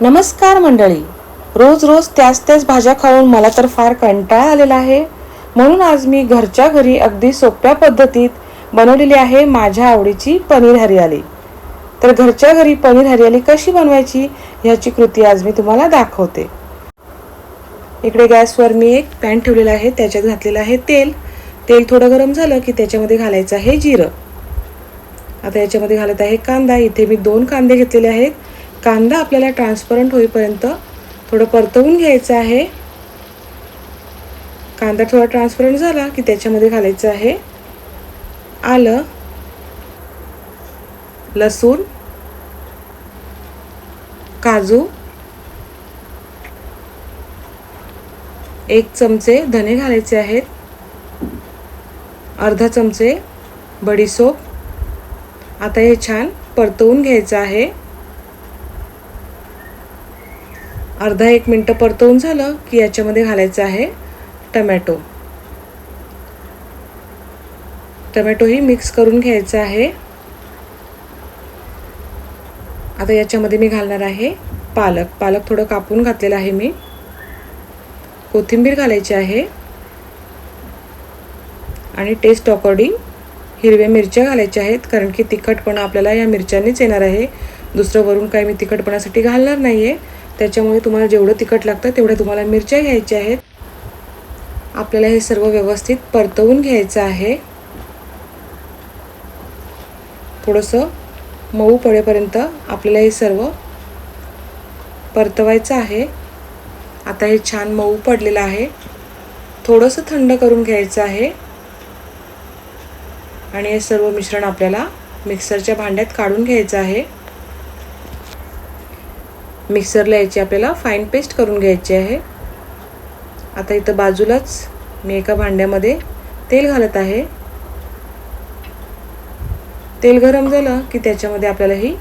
नमस्कार मंडळी. रोज रोज त्याच त्याच भाज्या खाऊन मला तर फार कंटाळा आलेला आहे. म्हणून आज मी घरच्या घरी अगदी सोप्या पद्धतीत बनवलेली आहे माझ्या आवडीची पनीर हरियाली. तर घरच्या घरी पनीर हरियाली कशी बनवायची ह्याची कृती आज मी तुम्हाला दाखवते. इकडे गॅसवर मी एक पॅन ठेवलेला आहे त्याच्यात घातलेलं आहे तेल. तेल थोडं गरम झालं की त्याच्यामध्ये घालायचं आहे जिरं. आता याच्यामध्ये घालत आहे कांदा. इथे मी दोन कांदे घेतलेले आहेत. कांदा आपल्याला ट्रान्सपरंट होईपर्यंत थोडं परतवून घ्यायचं आहे. कांदा थोडा ट्रान्सपरंट झाला की त्याच्यामध्ये घालायचं आहे. आलं. लसूण. काजू. एक चमचे धने घालायचे आहेत. अर्धा चमचे बडीसोप आता हे छान परतवून घ्यायचं आहे. अर्धा एक मिनटं परतवून झालं की याच्यामध्ये घालायचं आहे टमॅटो. टमॅटोही मिक्स करून घ्यायचं आहे. आता याच्यामध्ये मी घालणार आहे पालक. पालक थोडं कापून घातलेलं आहे मी. कोथिंबीर घालायची आहे. आणि टेस्ट अकॉर्डिंग हिरव्या मिरच्या घालायच्या आहेत कारण की तिखटपणा आपल्याला या मिरच्यांनीच येणार आहे. दुसरं वरून काही मी तिखटपणासाठी घालणार नाही आहे त्याच्यामुळे तुम्हाला जेवढं तिखट लागतं तेवढ्या तुम्हाला मिरच्या घ्यायच्या आहेत. आपल्याला हे सर्व व्यवस्थित परतवून घ्यायचं आहे. थोडंसं मऊ पडेपर्यंत आपल्याला हे सर्व परतवायचं आहे. आता हे छान मऊ पडलेलं आहे. थोडंसं थंड करून घ्यायचं आहे. आणि हे सर्व मिश्रण आपल्याला मिक्सरच्या भांड्यात काढून घ्यायचं आहे. मिक्सरला याची आपल्याला फाईन पेस्ट करून घ्यायची आहे. आता इथं बाजूलाच मी एका भांड्यामध्ये तेल घालत आहे. तेल गरम झालं की त्याच्यामध्ये आपल्याला ही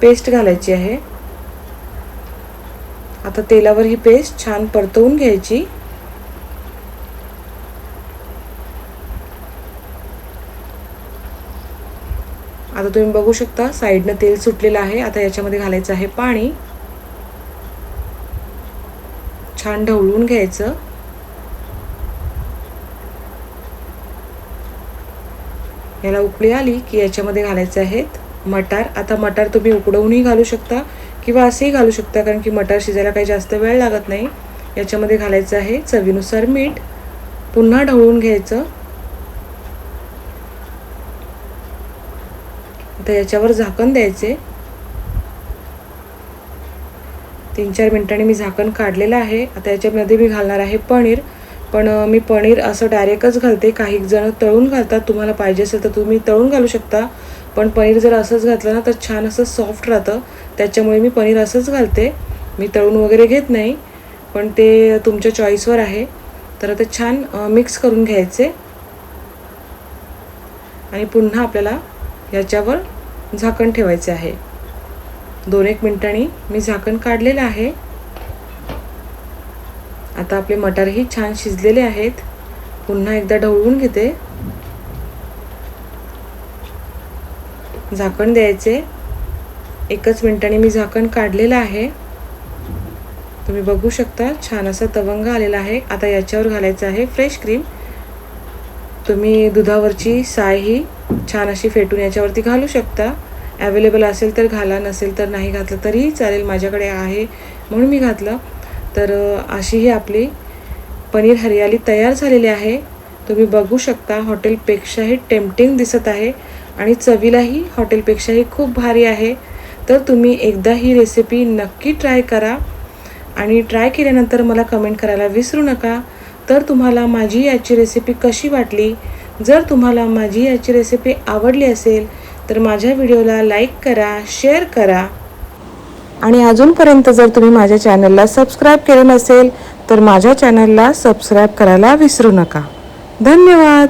पेस्ट घालायची आहे. आता तेलावर ही पेस्ट छान परतवून घ्यायची. आता तुम्ही बघू शकता साईडनं तेल सुटलेलं आहे. आता याच्यामध्ये घालायचं आहे पाणी. छान ढवळून घ्यायचं. याला उकळी आली की याच्यामध्ये घालायचे आहेत मटार. आता मटार तुम्ही उकडवूनही घालू शकता किंवा असेही घालू शकता कारण की मटार शिजायला काही जास्त वेळ लागत नाही. याच्यामध्ये घालायचं आहे चवीनुसार मीठ. पुन्हा ढवळून घ्यायचं. आता याच्यावर झाकण द्यायचे. तीन चार मिनिटांनी मी झाकण काढलेलं आहे. आता याच्यामध्ये मी घालणार आहे पनीर. पण मी पनीर असं डायरेक्टच घालते. काही जण तळून घालतात. तुम्हाला पाहिजे असेल तर तुम्ही तळून घालू शकता. पण पनीर जर असंच घातलं ना तर छान असं सॉफ्ट राहतं. त्याच्यामुळे मी पनीर असंच घालते. मी तळून वगैरे घेत नाही. पण ते तुमच्या चॉईसवर आहे. तर आता छान मिक्स करून घ्यायचे. आणि पुन्हा आपल्याला याच्यावर झाकण ठेवायचे आहे. दोन एक मिनटांनी मी झाकण काढलेलं आहे. आता आपले मटारही छान शिजलेले आहेत. पुन्हा एकदा ढवळून घेते. झाकण द्यायचे. एकच मिनिटांनी मी झाकण काढलेलं आहे. तुम्ही बघू शकता छान असा तवंग आलेला आहे. आता याच्यावर घालायचं आहे फ्रेश क्रीम. तुम्ही दुधावरची साय ही छान अशी फेटून याच्यावरती घालू शकता. ॲवेलेबल असेल तर घाला नसेल तर नाही घातलं तरीही चालेल माझ्याकडे आहे म्हणून मी घातलं. तर अशी ही आपली पनीर हरियाली तयार झालेली आहे. तुम्ही बघू शकता हॉटेलपेक्षाही टेम्पटिंग दिसत आहे आणि चवीलाही हॉटेलपेक्षाही खूप भारी आहे. तर तुम्ही एकदा ही रेसिपी नक्की ट्राय करा आणि ट्राय केल्यानंतर मला कमेंट करायला विसरू नका. तर तुम्हाला माझी याची रेसिपी कशी वाटली? जर तुम्हाला माझी याची रेसिपी आवडली असेल तर माझ्या व्हिडिओला लाईक करा शेअर करा. आणि अजूनपर्यंत जर तुम्ही माझ्या चॅनलला सबस्क्राईब केलं नसेल तर माझ्या चॅनलला सबस्क्राईब करायला विसरू नका. धन्यवाद!